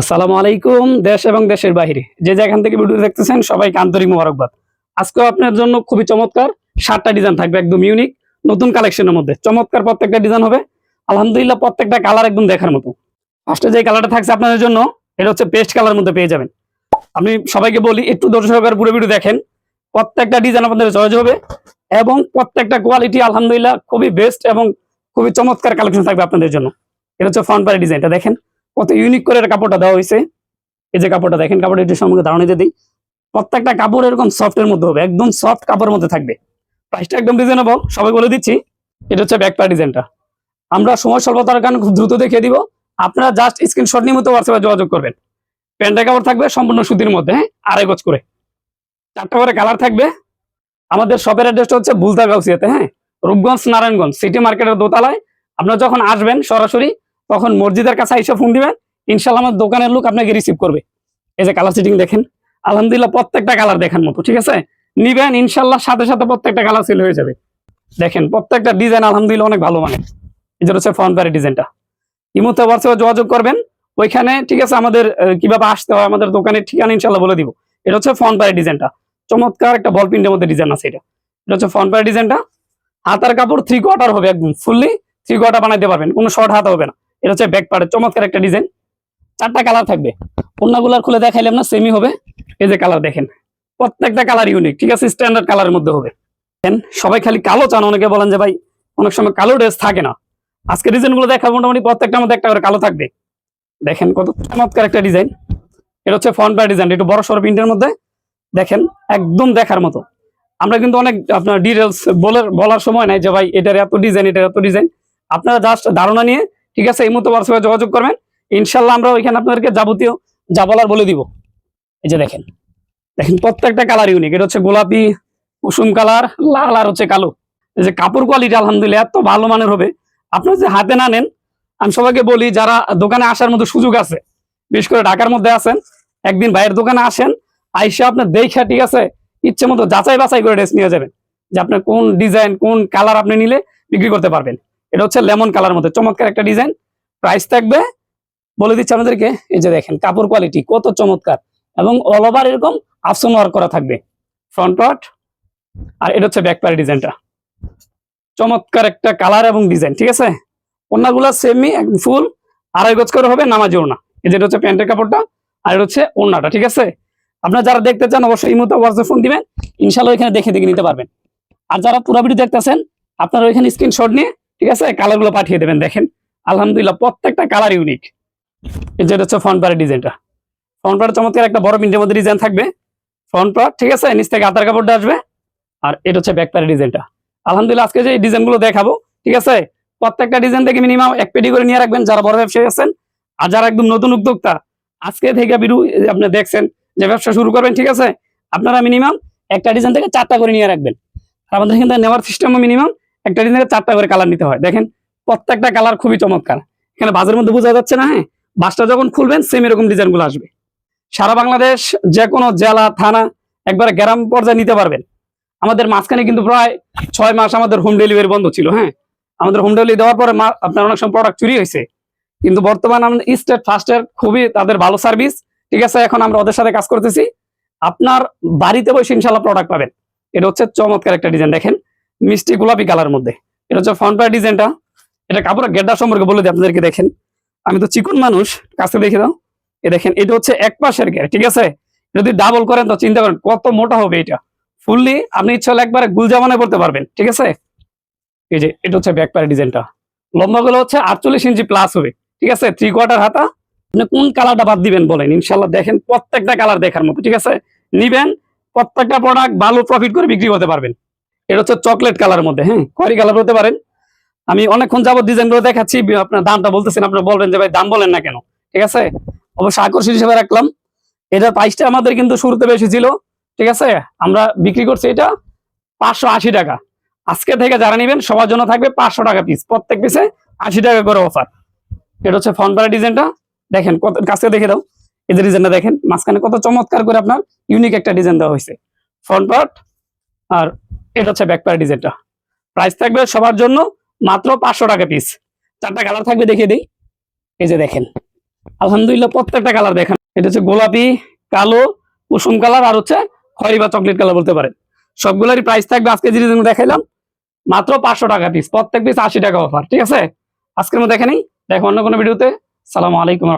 আসসালামু আলাইকুম, দেশ এবং দেশের বাইরে যে যেখান থেকে ভিডিও দেখতেছেন, সবাইকে আন্তরিক মোবারকবাদ। আজকেও আপনার জন্য খুবই চমৎকার সাতটা ডিজাইন থাকবে, একদম ইউনিক নতুন কালেকশনের মধ্যে। চমৎকার প্রত্যেকটা ডিজাইন হবে। আলহামদুলিল্লাহ, প্রত্যেকটা কালার একদম দেখার মতো। ফার্স্টে যে কালারটা থাকছে আপনাদের জন্য, এটা হচ্ছে পেস্ট কালার মধ্যে পেয়ে যাবেন। আমি সবাইকে বলি, একটু সহকারে পুরো ভিডিও দেখেন। প্রত্যেকটা ডিজাইন আপনাদের চয়েস হবে এবং প্রত্যেকটা কোয়ালিটি আলহামদুলিল্লাহ খুবই বেস্ট এবং খুবই চমৎকার কালেকশন থাকবে আপনাদের জন্য। এটা হচ্ছে ফ্রন্ট পারে ডিজাইনটা দেখেন। কত ইউনিক করে কাপড়টা দেওয়া হয়েছে। এই যে কাপড়টা দেখেন, কাপড়টা একটু সম্পর্কে ধারণা দিয়ে দিই। প্রত্যেকটা কাপড় এরকম সফট এর মধ্যে হবে, একদম সফট কাপড়ের মধ্যে থাকবে। প্রাইসটা একদম রিজনেবল সবাই বলে দিচ্ছি, এটা হচ্ছে ব্যাক পার ডিজাইনটা আমরা সময় স্বল্পতার কারণে খুব দ্রুত দেখিয়ে দিব, আপনারা জাস্ট স্ক্রিনশট নিয়ে মতো হোয়াটসঅ্যাপে যোগাযোগ করবেন। প্যান্টের কাপড় থাকবে সম্পূর্ণ সুতির মধ্যে হ্যাঁ আড়াই গজ করে। চারটা করে কালার থাকবে। আমাদের শপের অ্যাড্রেসটা হচ্ছে বুলতা গাউসিয়াতে হ্যাঁ রূপগঞ্জ, নারায়ণগঞ্জ সিটি মার্কেটের দোতলায়। আপনারা যখন আসবেন সরাসরি তখন মসজিদের কাছে এসে ফোন দিবেন ইনশাল্লাহ আমার দোকানের লোক আপনাকে রিসিভ করবে। এই যে কালার সেটিং দেখেন, আলহামদুলিল্লাহ প্রত্যেকটা কালার দেখার মতো, ঠিক আছে? নিবেন ইনশাল্লাহ সাথে সাথে প্রত্যেকটা কালার সেল হয়ে যাবে। দেখেন, প্রত্যেকটা ডিজাইন আলহামদুলিল্লাহ অনেক ভালো মানে এটা হচ্ছে ফ্রন্ট প্যারি ডিজাইনটা ইমোতে হোয়াটসঅ্যাপে যোগাযোগ করবেন, ওইখানে, ঠিক আছে, আমাদের কীভাবে আসতে হয়, আমাদের দোকানের ঠিকানা ইনশাল্লাহ বলে দিব। এটা হচ্ছে ফ্রন্ট প্যারি ডিজাইনটা চমৎকার একটা বল প্রিন্টের মধ্যে ডিজাইন আছে এটা। এটা হচ্ছে ফ্রন্ট প্যারি ডিজাইনটা হাতার কাপড় থ্রি কোয়ার্টার হবে একদম ফুললি থ্রি কোয়ার্টার বানাইতে পারবেন, কোনো শর্ট হাত হবে না। এটা হচ্ছে ব্যাক পার্টের চমৎকার একটা ডিজাইন চারটা কালার থাকবে। অন্যগুলার খুলে দেখাইলাম না সেমি হবে। এই যে কালার দেখেন, প্রত্যেকটা কালার ইউনিক ঠিক আছে? স্ট্যান্ডার্ড কালারের মধ্যে হবে। সবাই খালি কালো চান, অনেকে বলেন যে ভাই, অনেক সময় কালো ড্রেস থাকে না। আজকে ডিজাইনগুলো দেখাবো, মোটামুটি প্রত্যেকটার মধ্যে একটা করে কালো থাকবে। দেখেন কত চমৎকার একটা ডিজাইন এটা হচ্ছে ফ্রন্ট পার ডিজাইন একটু বড় সড়ো প্রিন্টের মধ্যে। দেখেন, একদম দেখার মতো। আমরা কিন্তু অনেক আপনার ডিটেলস বলার সময় নাই যে ভাই, এটার এত ডিজাইন এটার এত ডিজাইন আপনারা জাস্ট ধারণা নিয়ে ঠিক আছে, এই মতো হোয়াটসঅ্যাপে যোগাযোগ করবেন। ইনশাল্লাহ আমরা ওইখানে আপনাদেরকে যাবতীয় যা বলার বলে দিব। এই যে দেখেন দেখেন প্রত্যেকটা কালার ইউনিক এটা হচ্ছে গোলাপি, কুসুম কালার লাল আর হচ্ছে কালো। এই যে কাপড় কোয়ালিটি আলহামদুলিল্লাহ, এত ভালো মানের হবে। আপনারা যে হাতে না নেন, আমি সবাইকে বলি, যারা দোকানে আসার মতো সুযোগ আছে, বিশেষ করে ঢাকার মধ্যে আছেন, একদিন ভাইয়ের দোকানে আসেন, আইসা আপনার দেখা, ঠিক আছে, ইচ্ছে মতো যাচাই বাছাই করে ড্রেস নিয়ে যাবেন। যে আপনার কোন ডিজাইন কোন কালার আপনি নিলে বিক্রি করতে পারবেন। এটা হচ্ছে লেমন কালার মধ্যে। চমৎকার একটা ডিজাইন। প্রাইস থাকবে, বলে দিচ্ছি আমাদেরকে এই যে দেখেন, কাপড় কোয়ালিটি কত চমৎকার। এবং অল ওভার এরকম আফসন ওয়ার্ক করা থাকবে। ফ্রন্ট পার্ট আর এটা হচ্ছে ব্যাক পার্ট ডিজাইনটা চমৎকার একটা কালার এবং ডিজাইন ঠিক আছে? ওনাগুলা সেমি ফুল আড়াই গজ করে হবে, নামাজি ওনা এই যেটা হচ্ছে প্যান্টের কাপড়টা, আর এটা হচ্ছে ওনাটা ঠিক আছে? আপনারা যারা দেখতে চান, অবশ্যই এই মতো হোয়াটসঅ্যাপ ফোন দিবেন। ইনশাল্লাহ এখানে দেখে দেখে নিতে পারবেন। আর যারা পুরো ভিডিও দেখতেছেন, আপনারা ওইখানে স্ক্রিনশট নিয়ে ঠিক আছে? কালারগুলো পাঠিয়ে দেবেন, দেখেন। আলহামদুলিল্লাহ, প্রত্যেকটা কালার ইউনিক এই যেটা হচ্ছে ফ্রন্ট পার্টের ডিজাইনটা ফ্রন্ট পার্ট চমৎকার একটা বড় প্রিন্টের মধ্যে ডিজাইন থাকবে। ফ্রন্ট পার্ট ঠিক আছে? নিচ থেকে আতার কাপড়টা আসবে। আর এটা হচ্ছে ব্যাক পার্টের ডিজাইনটা আলহামদুলিল্লাহ, আজকে যে ডিজাইনগুলো দেখাবো, ঠিক আছে? প্রত্যেকটা ডিজাইন থেকে মিনিমাম এক পেটি করে নিয়ে রাখবেন যারা বড় ব্যবসায়ী আছেন। আর যারা একদম নতুন উদ্যোক্তা, আজকে থেকে বিরু আপনি দেখছেন যে ব্যবসা শুরু করবেন, ঠিক আছে? আপনারা মিনিমাম একটা ডিজাইন থেকে চারটা করে নিয়ে রাখবেন। আমাদের এখানে নেওয়ার সিস্টেমও মিনিমাম একটা ডিজাইন চারটা করে কালার নিতে হয়। দেখেন, প্রত্যেকটা কালার খুবই চমৎকার। এখানে বাজারের মধ্যে বোঝা যাচ্ছে না হ্যাঁ? বাসটা যখন খুলবেন সেম এরকম ডিজাইনগুলো আসবে। সারা বাংলাদেশ যে কোনো জেলা, থানা, একবারে গ্রাম পর্যায়ে নিতে পারবেন। আমাদের মাঝখানে কিন্তু প্রায় ছয় মাস আমাদের হোম ডেলিভারি বন্ধ ছিল হ্যাঁ? আমাদের হোম ডেলিভারি দেওয়ার পরে আপনার অনেক সময় প্রোডাক্ট চুরি হয়েছে। কিন্তু বর্তমানে আমাদের স্টেট ফার্স্টের খুবই তাদের ভালো সার্ভিস ঠিক আছে, এখন আমরা ওদের সাথে কাজ করতেছি। আপনার বাড়িতে বসে ইনশাল্লাহ প্রোডাক্ট পাবেন। এটা হচ্ছে চমৎকার একটা ডিজাইন দেখেন। মিষ্টি গোলাপি কালার মধ্যে। এটা হচ্ছে ফ্রন্ট পার ডিজাইনটা এটা কাপড়ের গেড্ডা সম্পর্কে বলে দিই আপনাদেরকে, দেখেন। আমি তো চিকন মানুষ, কাছে দেখে দাও। এ দেখেন, এটা হচ্ছে এক পাশের গের ঠিক আছে? যদি ডাবল করেন, তো চিন্তা করেন, কত মোটা হবে এটা। ফুললি আপনি ইচ্ছা হলে একবারে গুলজামানে পড়তে পারবেন, ঠিক আছে? এই যে, এটা হচ্ছে ব্যাক পায়ের ডিজাইনটা লম্বা গুলো হচ্ছে আটচল্লিশ ইঞ্চি প্লাস হবে, ঠিক আছে? থ্রি কোয়ার্টার হাতা। আপনি কোন কালারটা বাদ দিবেন বলেন? ইনশাল্লাহ দেখেন, প্রত্যেকটা কালার দেখার মতো, ঠিক আছে? নিবেন, প্রত্যেকটা প্রোডাক্ট ভালো প্রফিট করে বিক্রি করতে পারবেন। এটা হচ্ছে চকলেট কালার মধ্যে হ্যাঁ? কোয়ারি কালার হতে পারেন। আমি অনেকক্ষণ যাবত ডিজাইনগুলো দেখাচ্ছি আপনার দামটা বলতেছেন, আপনারা বলবেন যে ভাই দাম বলেন না কেন, ঠিক আছে? অবশ্য আকর্ষণ হিসেবে রাখলাম। এটার প্রাইসটা আমাদের কিন্তু শুরুতে বেশি ছিল, ঠিক আছে? আমরা বিক্রি করছি এটা পাঁচশো আশি টাকা। আজকে থেকে যারা নেবেন, সবার জন্য থাকবে পাঁচশো টাকা পিস প্রত্যেক পিসে আশি টাকা করে অফার এটা হচ্ছে ফ্রন্ট পাড়া ডিজাইনটা দেখেন, কত কাছে দেখে দাও। এই ডিজাইনটা দেখেন, মাঝখানে কত চমৎকার করে আপনার ইউনিক একটা ডিজাইন দেওয়া হয়েছে। ফ্রন্ট পার্ট আর এটা হচ্ছে ব্যাক পাড়া ডিজাইনটা প্রাইস থাকবে সবার জন্য মাত্র পাঁচশো টাকা পিস চারটা কালার থাকবে দেখিয়ে দিই। এই যে দেখেন। আলহামদুলিল্লাহ প্রত্যেকটা কালার দেখেন। এটা হচ্ছে গোলাপি, কালো, কুসুম কালার আর হচ্ছে খয়রি বা চকলেট কালার বলতে পারেন। সবগুলোরই প্রাইস থাকবে আজকে যে দেখাইলাম। মাত্র পাঁচশো টাকা পিস প্রত্যেক পিস আশি টাকা অফার ঠিক আছে? আজকের মধ্যে দেখে নেই দেখো অন্য কোনো ভিডিওতে সালাম আলাইকুম